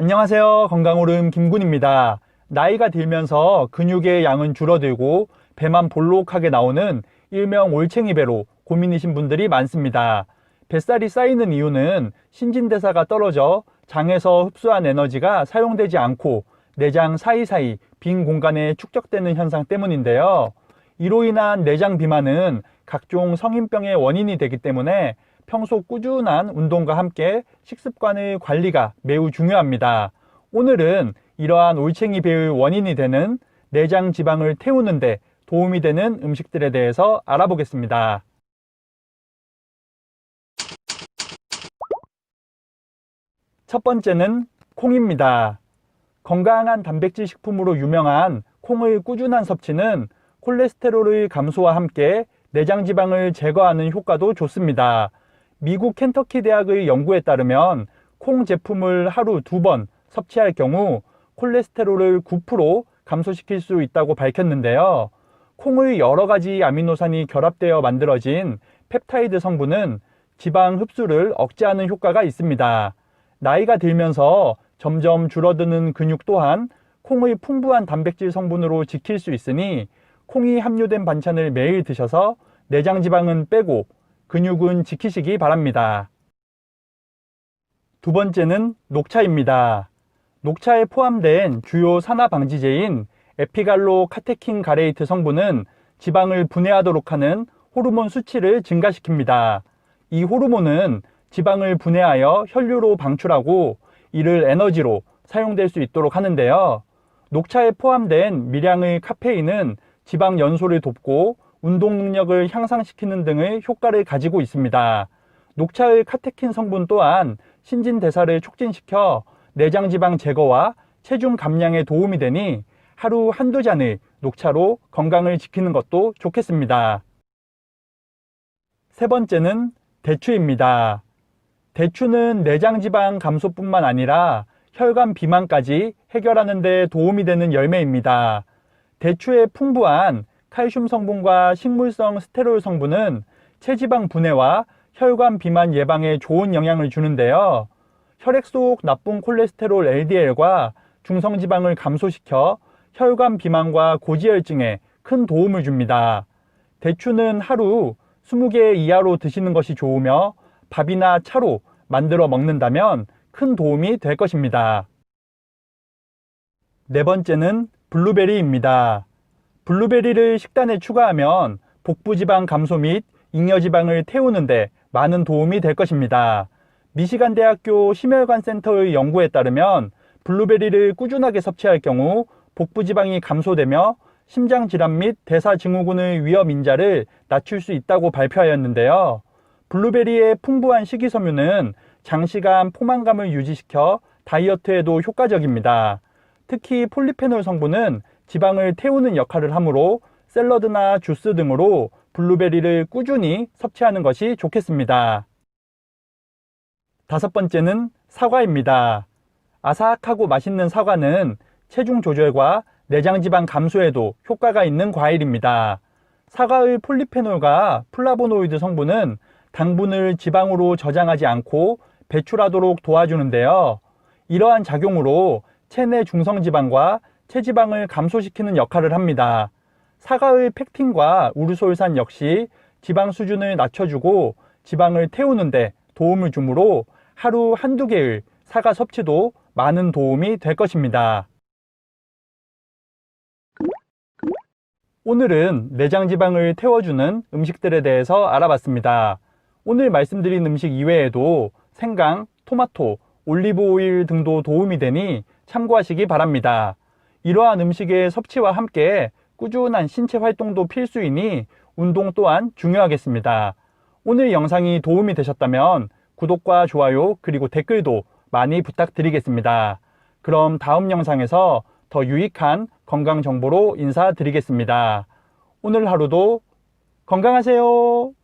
안녕하세요. 건강오름 김군입니다. 나이가 들면서 근육의 양은 줄어들고 배만 볼록하게 나오는 일명 올챙이 배로 고민이신 분들이 많습니다. 뱃살이 쌓이는 이유는 신진대사가 떨어져 장에서 흡수한 에너지가 사용되지 않고 내장 사이사이 빈 공간에 축적되는 현상 때문인데요. 이로 인한 내장 비만은 각종 성인병의 원인이 되기 때문에 평소 꾸준한 운동과 함께 식습관의 관리가 매우 중요합니다. 오늘은 이러한 올챙이 배의 원인이 되는 내장 지방을 태우는데 도움이 되는 음식들에 대해서 알아보겠습니다. 첫 번째는 콩입니다. 건강한 단백질 식품으로 유명한 콩의 꾸준한 섭취는 콜레스테롤의 감소와 함께 내장 지방을 제거하는 효과도 좋습니다. 미국 켄터키 대학의 연구에 따르면 콩 제품을 하루 두 번 섭취할 경우 콜레스테롤을 9% 감소시킬 수 있다고 밝혔는데요. 콩의 여러 가지 아미노산이 결합되어 만들어진 펩타이드 성분은 지방 흡수를 억제하는 효과가 있습니다. 나이가 들면서 점점 줄어드는 근육 또한 콩의 풍부한 단백질 성분으로 지킬 수 있으니 콩이 함유된 반찬을 매일 드셔서 내장 지방은 빼고 근육은 지키시기 바랍니다. 두 번째는 녹차입니다. 녹차에 포함된 주요 산화 방지제인 에피갈로 카테킨 가레이트 성분은 지방을 분해하도록 하는 호르몬 수치를 증가시킵니다. 이 호르몬은 지방을 분해하여 혈류로 방출하고 이를 에너지로 사용될 수 있도록 하는데요. 녹차에 포함된 미량의 카페인은 지방 연소를 돕고 운동 능력을 향상시키는 등의 효과를 가지고 있습니다. 녹차의 카테킨 성분 또한 신진대사를 촉진시켜 내장 지방 제거와 체중 감량에 도움이 되니 하루 한두 잔의 녹차로 건강을 지키는 것도 좋겠습니다. 세 번째는 대추입니다. 대추는 내장 지방 감소뿐만 아니라 혈관 비만까지 해결하는 데 도움이 되는 열매입니다. 대추의 풍부한 칼슘 성분과 식물성 스테롤 성분은 체지방 분해와 혈관 비만 예방에 좋은 영향을 주는데요. 혈액 속 나쁜 콜레스테롤 LDL과 중성지방을 감소시켜 혈관 비만과 고지혈증에 큰 도움을 줍니다. 대추는 하루 20개 이하로 드시는 것이 좋으며 밥이나 차로 만들어 먹는다면 큰 도움이 될 것입니다. 네 번째는 블루베리입니다. 블루베리를 식단에 추가하면 복부지방 감소 및 잉여지방을 태우는데 많은 도움이 될 것입니다. 미시간 대학교 심혈관 센터의 연구에 따르면 블루베리를 꾸준하게 섭취할 경우 복부지방이 감소되며 심장질환 및 대사증후군의 위험 인자를 낮출 수 있다고 발표하였는데요. 블루베리의 풍부한 식이섬유는 장시간 포만감을 유지시켜 다이어트에도 효과적입니다. 특히 폴리페놀 성분은 지방을 태우는 역할을 하므로 샐러드나 주스 등으로 블루베리를 꾸준히 섭취하는 것이 좋겠습니다. 다섯 번째는 사과입니다. 아삭하고 맛있는 사과는 체중 조절과 내장 지방 감소에도 효과가 있는 과일입니다. 사과의 폴리페놀과 플라보노이드 성분은 당분을 지방으로 저장하지 않고 배출하도록 도와주는데요. 이러한 작용으로 체내 중성지방과 체지방을 감소시키는 역할을 합니다. 사과의 펙틴과 우르솔산 역시 지방 수준을 낮춰주고 지방을 태우는데 도움을 주므로 하루 한두 개의 사과 섭취도 많은 도움이 될 것입니다. 오늘은 내장 지방을 태워주는 음식들에 대해서 알아봤습니다. 오늘 말씀드린 음식 이외에도 생강, 토마토, 올리브 오일 등도 도움이 되니 참고하시기 바랍니다. 이러한 음식의 섭취와 함께 꾸준한 신체 활동도 필수이니 운동 또한 중요하겠습니다. 오늘 영상이 도움이 되셨다면 구독과 좋아요 그리고 댓글도 많이 부탁드리겠습니다. 그럼 다음 영상에서 더 유익한 건강 정보로 인사드리겠습니다. 오늘 하루도 건강하세요.